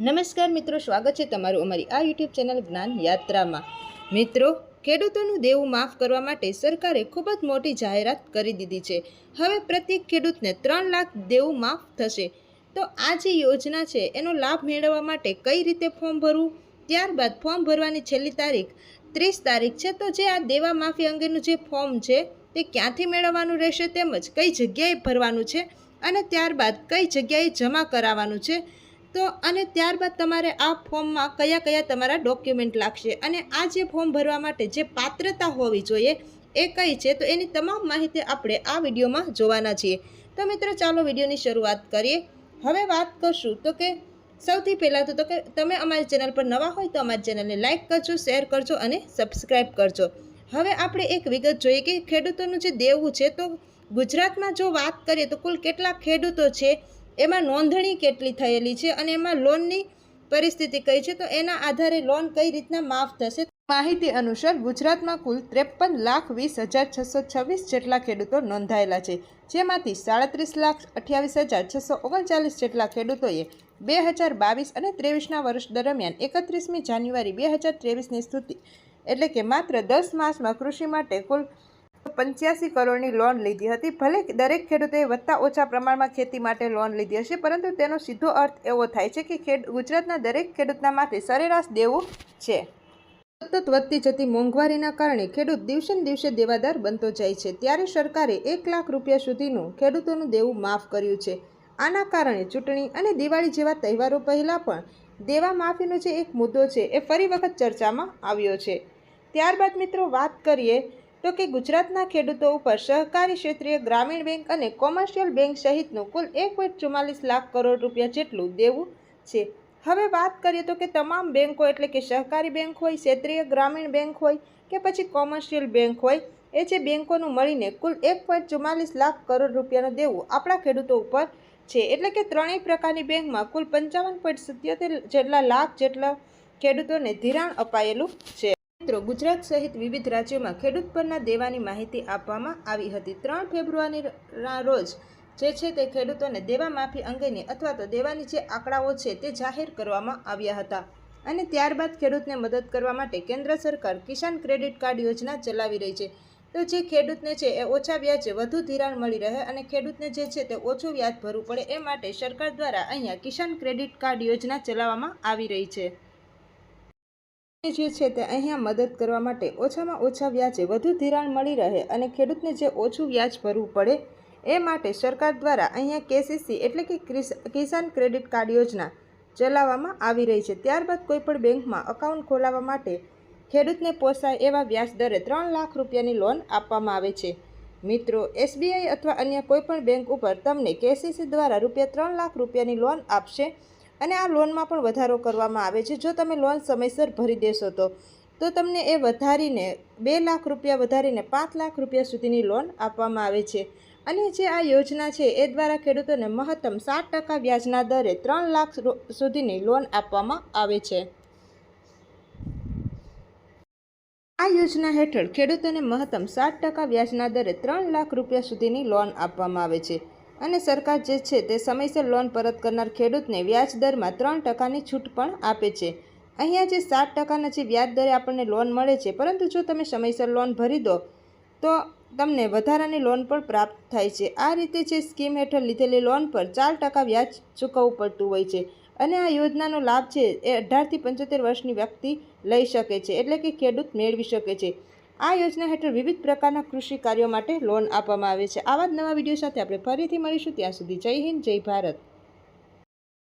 નમસ્કાર મિત્રો, સ્વાગત છે તમારું અમારી આ યુટ્યુબ ચેનલ જ્ઞાન યાત્રામાં. મિત્રો, ખેડૂતોનું દેવું માફ કરવા માટે સરકારે ખૂબ જ મોટી જાહેરાત કરી દીધી છે. હવે પ્રત્યેક ખેડૂતને ત્રણ લાખ દેવું માફ થશે. તો આ જે યોજના છે, એનો લાભ મેળવવા માટે કઈ રીતે ફોર્મ ભરવું? ત્યારબાદ ફોર્મ ભરવાની છેલ્લી તારીખ ત્રીસ તારીખ છે, તો જે આ દેવા માફી અંગેનું જે ફોર્મ છે, તે ક્યાંથી મેળવવાનું રહેશે તેમજ કઈ જગ્યાએ ભરવાનું છે? અને ત્યારબાદ કઈ જગ્યાએ જમા કરાવવાનું છે? તો અને ત્યારબાદ તમારે આ ફોર્મમાં કયા કયા તમારા ડોક્યુમેન્ટ લાગશે? અને આ જે ફોર્મ ભરવા માટે જે પાત્રતા હોવી જોઈએ એ કઈ છે? તો એની તમામ માહિતી આપણે આ વિડીયોમાં જોવાના છીએ. તો મિત્રો, ચાલો વિડીયોની શરૂઆત કરીએ. હવે વાત કરશું તો કે સૌથી પહેલાં તો કે તમે અમારી ચેનલ પર નવા હોય તો અમારી ચેનલને લાઇક કરજો, શેર કરજો અને સબસ્ક્રાઈબ કરજો. હવે આપણે એક વિગત જોઈએ કે ખેડૂતોનું જે દેવું છે, તો ગુજરાતમાં જો વાત કરીએ તો કુલ કેટલા ખેડૂતો છે? એમાં નોંધણી કેટલી થયેલી છે અને એમાં લોનની પરિસ્થિતિ કઈ છે? તો એના આધારે લોન કઈ રીતના માફ થશે? માહિતી અનુસાર ગુજરાતમાં કુલ ત્રેપન લાખ વીસ હજાર છસો છવ્વીસ જેટલા ખેડૂતો નોંધાયેલા છે. જેમાંથી સાડત્રીસ લાખ અઠ્યાવીસ હજાર છસો ઓગણચાલીસ જેટલા ખેડૂતોએ બે હજાર બાવીસ અને ત્રેવીસના વર્ષ દરમિયાન એકત્રીસમી જાન્યુઆરી બે હજાર ત્રેવીસની સ્થિતિ એટલે કે માત્ર દસ માસમાં કૃષિ માટે કુલ પંચ્યાસી કરોડની લોન લીધી હતી. ભલે દરેક ખેડૂતોએ વધતા ઓછા પ્રમાણમાં ખેતી માટે લોન લીધી હશે, પરંતુ તેનો સીધો અર્થ એવો થાય છે કે ખેડ, ગુજરાતના દરેક ખેડૂતના માથે સરેરાશ દેવું છે. સતત વધતી જતી મોંઘવારીના કારણે ખેડૂત દિવસે દિવસે દેવાદાર બનતો જાય છે. ત્યારે સરકારે એક લાખ રૂપિયા સુધીનું ખેડૂતોનું દેવું માફ કર્યું છે. આના કારણે ચૂંટણી અને દિવાળી જેવા તહેવારો પહેલાં પણ દેવા માફીનો જે એક મુદ્દો છે, એ ફરી વખત ચર્ચામાં આવ્યો છે. ત્યારબાદ મિત્રો વાત કરીએ તો કે ગુજરાતના ખેડૂતો ઉપર સહકારી ક્ષેત્રીય ગ્રામીણ બેંક અને કોમર્શિયલ બેંક સહિતનું કુલ એક પોઈન્ટ ચુમ્માલીસ લાખ કરોડ રૂપિયા જેટલું દેવું છે. હવે વાત કરીએ તો કે તમામ બેંકો એટલે કે સહકારી બેંક હોય, ક્ષેત્રીય ગ્રામીણ બેંક હોય કે પછી કોમર્શિયલ બેંક હોય, એ જે બેંકોનું મળીને કુલ એક પોઈન્ટ ચુમ્માલીસ લાખ કરોડ રૂપિયાનું દેવું આપણા ખેડૂતો ઉપર છે. એટલે કે ત્રણેય પ્રકારની બેંકમાં કુલ પંચાવન પોઈન્ટ સિત્યોતેર જેટલા લાખ જેટલા ખેડૂતોને ધિરાણ અપાયેલું છે. મિત્રો, ગુજરાત સહિત વિવિધ રાજ્યોમાં ખેડૂત પરના દેવાની માહિતી આપવામાં આવી હતી. ત્રણ ફેબ્રુઆરીના રોજ જે છે તે ખેડૂતોને દેવા માફી અંગેની અથવા તો દેવાની જે આંકડાઓ છે તે જાહેર કરવામાં આવ્યા હતા અને ત્યારબાદ ખેડૂતને મદદ કરવા માટે કેન્દ્ર સરકાર કિસાન ક્રેડિટ કાર્ડ યોજના ચલાવી રહી છે. તો જે ખેડૂતને છે એ ઓછા વ્યાજે વધુ ધિરાણ મળી રહે અને ખેડૂતને જે છે તે ઓછું વ્યાજ ભરવું પડે એ માટે સરકાર દ્વારા અહીંયા કિસાન ક્રેડિટ કાર્ડ યોજના ચલાવવામાં આવી રહી છે. જે છે તે અહીંયા મદદ કરવા માટે ઓછામાં ઓછા વ્યાજે વધુ ધિરાણ મળી રહે અને ખેડૂતને જે ઓછું વ્યાજ ભરવું પડે એ માટે સરકાર દ્વારા અહીંયા કેસીસી એટલે કે કિસાન ક્રેડિટ કાર્ડ યોજના ચલાવવામાં આવી રહી છે. ત્યારબાદ કોઈપણ બેંકમાં અકાઉન્ટ ખોલાવવા માટે ખેડૂતને પોસાય એવા વ્યાજ દરે ત્રણ લાખ રૂપિયાની લોન આપવામાં આવે છે. મિત્રો, એસબીઆઈ અથવા અન્ય કોઈપણ બેંક ઉપર તમને કેસીસી દ્વારા રૂપિયા ત્રણ લાખ રૂપિયાની લોન આપશે અને આ લોનમાં પણ વધારો કરવામાં આવે છે. જો તમે લોન સમયસર ભરી દેશો તો તો તમને એ વધારીને બે લાખ રૂપિયા વધારીને પાંચ લાખ રૂપિયા સુધીની લોન આપવામાં આવે છે. અને જે આ યોજના છે, એ દ્વારા ખેડૂતોને મહત્તમ સાત ટકા વ્યાજના દરે ત્રણ લાખ સુધીની લોન આપવામાં આવે છે. આ યોજના હેઠળ ખેડૂતોને મહત્તમ સાત ટકા વ્યાજના દરે ત્રણ લાખ રૂપિયા સુધીની લોન આપવામાં આવે છે. અને સરકાર જે છે તે સમયસર લોન પરત કરનાર ખેડૂતને વ્યાજ દરમાં ત્રણ ટકાની છૂટ પણ આપે છે. અહીંયા જે સાત ટકાના જે વ્યાજ દરે આપણને લોન મળે છે, પરંતુ જો તમે સમયસર લોન ભરી દો, તો તમને વધારાની લોન પણ પ્રાપ્ત થાય છે. આ રીતે જે સ્કીમ હેઠળ લીધેલી લોન પર ચાર ટકા વ્યાજ ચૂકવવું પડતું હોય છે અને આ યોજનાનો લાભ છે એ અઢારથી પંચોતેર વર્ષની વ્યક્તિ લઈ શકે છે, એટલે કે ખેડૂત મેળવી શકે છે. આ યોજના હેઠળ વિવિધ પ્રકારના કૃષિ કાર્યો માટે લોન આપવામાં આવે છે. આવા જ નવા વીડિયો સાથે આપણે ફરીથી મળીશું. ત્યાં સુધી જય હિન્દ, જય ભારત.